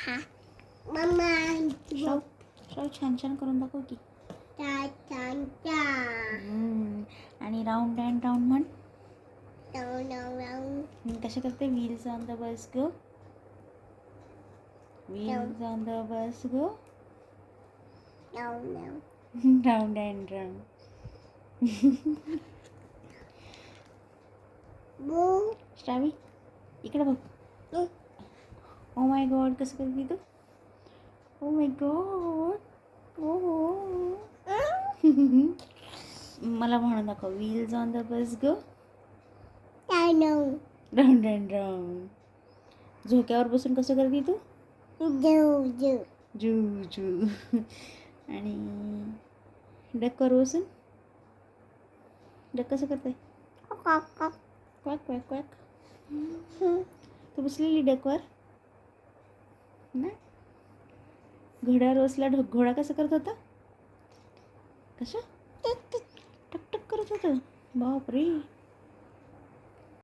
हा. मम्मा श्राव श्राव छान छान करून दाखव की. चा चा चा. हम्म. आणि राऊंड अँड राऊंड म्हण. कशा करते? Wheels on the bus go wheels on the bus go round and round बू श्रावी इकडे बघ. ओ माय गॉड कसं करते तू? ओ माय गॉड ओ मला म्हणून दाखव wheels on the bus go round and round झोक्यावर बसून कसं करते तू? जू जू जू जू आणि डक्कर बसून. डक कसं करते क्वॅक क्वॅक क्वॅक तू बसलेली डकवर? ना घड्या रोसला ढ घोडा कसं करत होता? कसं टक टक करत होतं. बापरे.